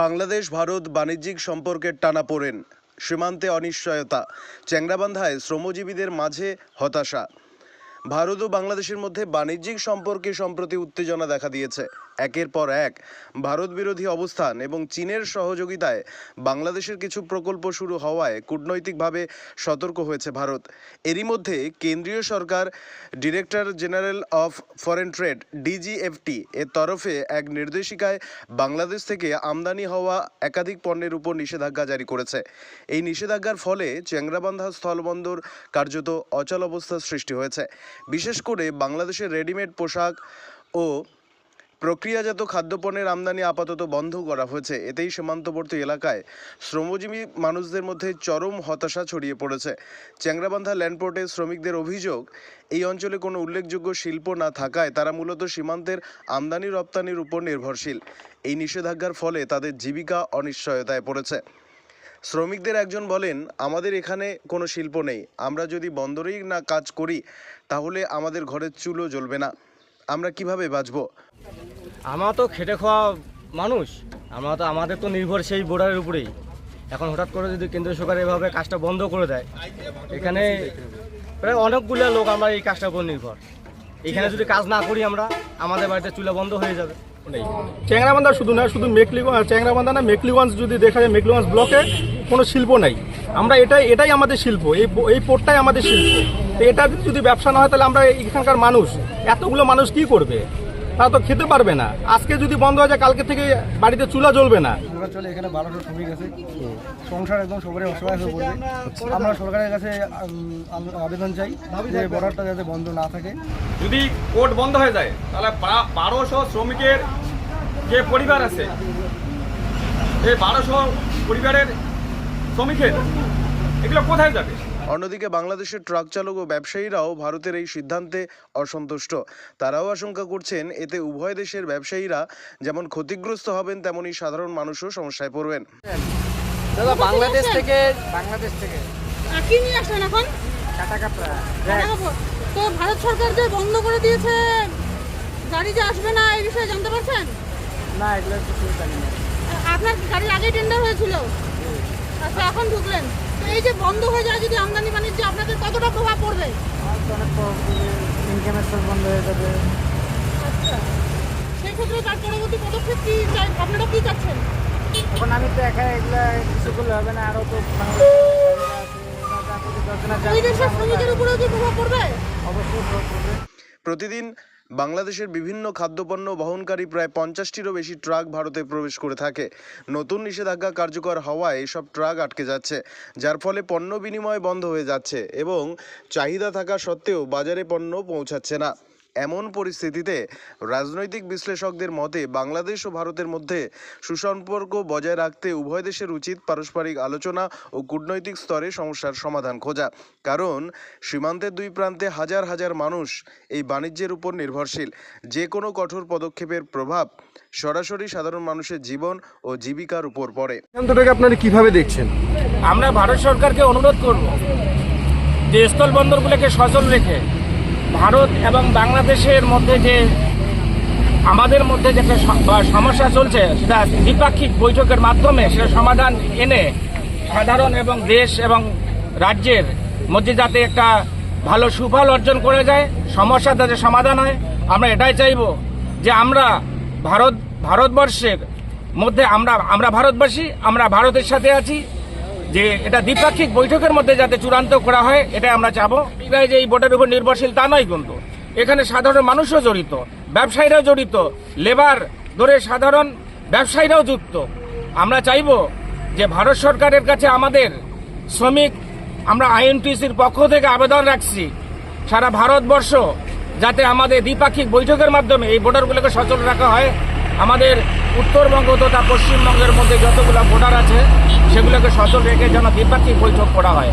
বাংলাদেশ, ভারত বাণিজ্যিক সম্পর্কের টানা পড়েন, সীমান্তে অনিশ্চয়তা, চ্যাংরাবান্ধায় শ্রমজীবীদের মাঝে হতাশা। ভারত ও বাংলাদেশের মধ্যে বাণিজ্যিক সম্পর্কে সম্প্রতি উত্তেজনা দেখা দিয়েছে। একের পর এক ভারত বিরোধী অবস্থান এবং চীনের সহযোগিতায় বাংলাদেশের কিছু প্রকল্প শুরু হওয়ায় কূটনৈতিকভাবে সতর্ক হয়েছে ভারত। এরই মধ্যে কেন্দ্রীয় সরকার director general of foreign trade DGFT এর তরফে এক নির্দেশিকায় বাংলাদেশ থেকে আমদানি হওয়া একাধিক পণ্যের উপর নিষেধাজ্ঞা জারি করেছে। এই নিষেধাজ্ঞার ফলে চেংরাবান্ধা স্থলবন্দর কার্যত অচল অবস্থার সৃষ্টি হয়েছে। বিশেষ করে বাংলাদেশের রেডিমেড পোশাক ও প্রক্রিয়াজাত খাদ্যপণ্যের আমদানি আপাতত বন্ধ করা হয়েছে। এতেই সীমান্তবর্তী এলাকায় শ্রমজীবী মানুষদের মধ্যে চরম হতাশা ছড়িয়ে পড়েছে। চ্যাংরাবান্ধা ল্যান্ডপোর্টে শ্রমিকদের অভিযোগ, এই অঞ্চলে কোনো উল্লেখযোগ্য শিল্প না থাকায় তারা মূলত সীমান্তের আমদানি রপ্তানির উপর নির্ভরশীল। এই নিষেধাজ্ঞার ফলে তাদের জীবিকা অনিশ্চয়তায় পড়েছে। শ্রমিকদের একজন বলেন, আমাদের এখানে কোনো শিল্প নেই। আমরা যদি বন্দরেই না কাজ করি, তাহলে আমাদের ঘরের চুলো জ্বলবে না। আমরা কীভাবে বাঁচবো? আমরা তো খেটে খাওয়া মানুষ আমরা তো আমাদের তো নির্ভর সেই বোর্ডারের উপরেই। এখন হঠাৎ করে যদি কেন্দ্র সরকার এভাবে কাজটা বন্ধ করে দেয়, এখানে প্রায় অনেকগুলো লোক আমরা এই কাজটার উপর নির্ভর। এখানে যদি কাজ না করি আমরা, আমাদের বাড়িতে চুলা বন্ধ হয়ে যাবে। চ্যাংরাবান্ধা শুধু না, শুধু মেকলিগঞ্জ চ্যাংরাবান্ধা না, মেকলিগঞ্জ যদি দেখা যায়, মেকলিগঞ্জ ব্লকে কোনো শিল্প নাই। আমরা এটাই এটাই আমাদের শিল্প, এই এই পোর্টটাই আমাদের শিল্প। তো এটা যদি ব্যবসা না হয়, তাহলে আমরা এখানকার মানুষ, এতগুলো মানুষ কি করবে? তারা তো খেতে পারবে না। আজকে যদি বন্ধ হয়ে যায় কালকে থেকে বাড়িতে চুলা জ্বলবে না। চলে এখানে বারোটা শ্রমিক আছে। সংসার একদম সবারই অসহায় হয়ে পড়বে। আমরা সরকারের কাছে আবেদন চাই যে বর্ডারটা যাতে বন্ধ না থাকে। যদি কোর্ট বন্ধ হয়ে যায় তাহলে বারোশো শ্রমিকের যে পরিবার আছে এই বারোশো পরিবারের শ্রমিকের এগুলো কোথায় যাবে? অন্যদিকে বাংলাদেশের ট্রাক চালক ও ব্যবসায়ীরাও ভারতের এই সিদ্ধান্তে অসন্তুষ্ট। তারাও আশঙ্কা করছেন এতে উভয় দেশের ব্যবসায়ীরা যেমন ক্ষতিগ্রস্ত হবেন তেমনই সাধারণ মানুষও সমস্যায় পড়বেন। দাদা বাংলাদেশ থেকে বাংলাদেশ থেকে। কি নিয়ে আসলেন এখন। তো ভারত সরকার যে বন্ধ করে দিয়েছে গাড়ি যে আসবে না এই বিষয়ে জানতে পারছেন? না এগুলো কিছু জানি না আপনার গাড়ির আগে টেন্ডার হয়েছিল। আচ্ছা এখন ঢুকলেন। এই যে বন্ধ হয়ে যায় যদি আমদানি বাণিজ্য আপনাদের কতটা প্রভাব পড়বে? ইনকামের সোর্স বন্ধ হয়ে যাবে আচ্ছা। সেই ক্ষেত্রে তার পরবর্তী পদক্ষেপ কি চাই? আপনারা কি চাচ্ছেন? এখন আমি তো একা এগুলা কিছু করলে হবে না আরও তো প্রভাব পড়বে? অবশ্যই প্রভাব পড়বে। প্রতিদিন বাংলাদেশের বিভিন্ন খাদ্যপণ্য বহনকারী প্রায় পঞ্চাশটিরও বেশি ট্রাক ভারতে প্রবেশ করে থাকে। নতুন নিষেধাজ্ঞা কার্যকর হওয়ায় এসব ট্রাক আটকে যাচ্ছে, যার ফলে পণ্য বিনিময় বন্ধ হয়ে যাচ্ছে এবং চাহিদা থাকা সত্ত্বেও বাজারে পণ্য পৌঁছাচ্ছে না। এমন পরিস্থিতিতে রাজনৈতিক বিশ্লেষকদের মতে বাংলাদেশ ও ভারতের মধ্যে সুসম্পর্ক বজায় রাখতে উভয় দেশের উচিত পারস্পরিক আলোচনা ও কূটনৈতিক স্তরে সমস্যার সমাধান খোঁজা। কারণ সীমান্তের দুই প্রান্তে হাজার হাজার মানুষ এই বাণিজ্যের উপর নির্ভরশীল। যে কোনো কঠোর পদক্ষেপের প্রভাব সরাসরি সাধারণ মানুষের জীবন ও জীবিকার উপর পড়ে। সিদ্ধান্তটাকে আপনারা কীভাবে দেখছেন? আমরা ভারত সরকারকে অনুরোধ করব যে স্থল বন্দরগুলোকে সচল রেখে ভারত এবং বাংলাদেশের মধ্যে যে, আমাদের মধ্যে যে একটা স- বা সমস্যা চলছে, সেটা দ্বিপাক্ষিক বৈঠকের মাধ্যমে সেটা সমাধান এনে সাধারণ এবং দেশ এবং রাজ্যের মধ্যে যাতে একটা ভালো সুফল অর্জন করে যায় সমস্যা যাতে সমাধান হয়, আমরা এটাই চাইব যে আমরা ভারত, ভারতবর্ষের মধ্যে আমরা আমরা ভারতবাসী, আমরা ভারতের সাথে আছি। যে এটা দ্বিপাক্ষিক বৈঠকের মধ্যে যাতে চূড়ান্ত করা হয়, এটাই আমরা চাবো। যে এই বোর্ডের উপর নির্ভরশীল তা নয় কিন্তু। এখানে সাধারণ মানুষও জড়িত, ব্যবসায়ীরাও জড়িত, লেবার ধরে সাধারণ ব্যবসায়ীরাও যুক্ত। আমরা চাইব যে ভারত সরকারের কাছে আমাদের শ্রমিক, আমরা আইএনটিসির পক্ষ থেকে আবেদন রাখছি, সারা ভারতবর্ষ যাতে আমাদের দ্বিপাক্ষিক বৈঠকের মাধ্যমে এই বর্ডারগুলোকে সচল রাখা হয়। আমাদের উত্তরবঙ্গ তথা পশ্চিমবঙ্গের মধ্যে যতগুলো ভোটার আছে, সেগুলোকে সচল রেখে যেন দ্বিপাক্ষিক বৈঠক করা হয়।